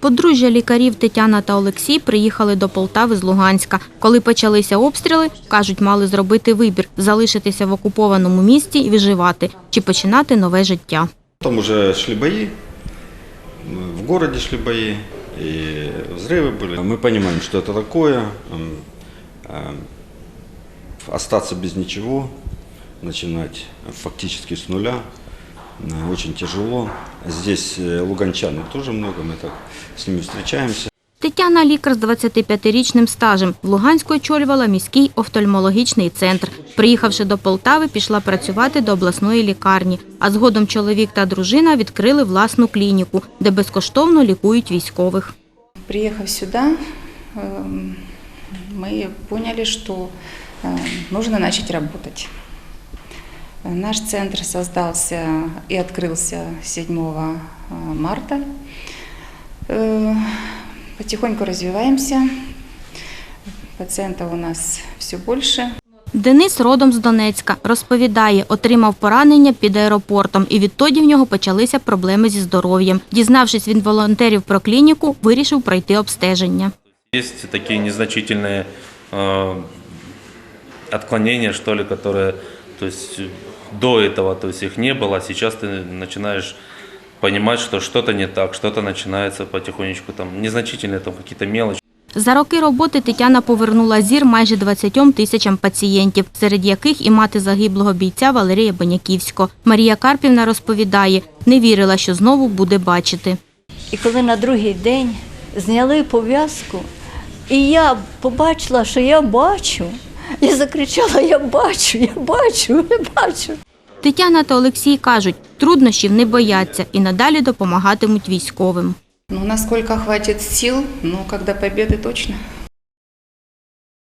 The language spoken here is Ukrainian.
Подружжя лікарів Тетяна та Олексій приїхали до Полтави з Луганська. Коли почалися обстріли, кажуть, мали зробити вибір – залишитися в окупованому місті і виживати, чи починати нове життя. Там уже шли бои, в городе шли бои, и взрывы были. Мы понимаем, что это такое, м, э, остаться без ничего, начинать фактически с нуля, э, очень тяжело. Здесь э, луганчаны тоже много, мы так с ними встречаемся. Тетяна – лікар з 25-річним стажем. В Луганську очолювала міський офтальмологічний центр. Приїхавши до Полтави, пішла працювати до обласної лікарні. А згодом чоловік та дружина відкрили власну клініку, де безкоштовно лікують військових. Приехав сюда, эм, мы поняли, что э, нужно начать работать. Э, Наш центр создался и открылся 7 э, марта. Э, Потихоньку развиваемся. Пациентов у нас все больше. Денис родом з Донецька. Розповідає, отримав поранення під аеропортом і відтоді в нього почалися проблеми зі здоров'ям. Дізнавшись від волонтерів про клініку, вирішив пройти обстеження. Есть такие незначительные э, отклонения, что ли, которые, то есть до этого, то есть их не было, а сейчас ты начинаешь понимать, что что-то не так, что-то начинается потихонечку, там незначительные там какие-то мелочи. За роки роботи Тетяна повернула зір майже 20 тисячам пацієнтів, серед яких і мати загиблого бійця Валерія Беняківського. Марія Карпівна розповідає, не вірила, що знову буде бачити. І коли на другий день зняли пов'язку, і я побачила, що я бачу, і закричала: Я бачу, я бачу, я бачу. Тетяна та Олексій кажуть, труднощів не бояться і надалі допомагатимуть військовим. Ну, наскільки хватить сил, ну, коли побіди точно.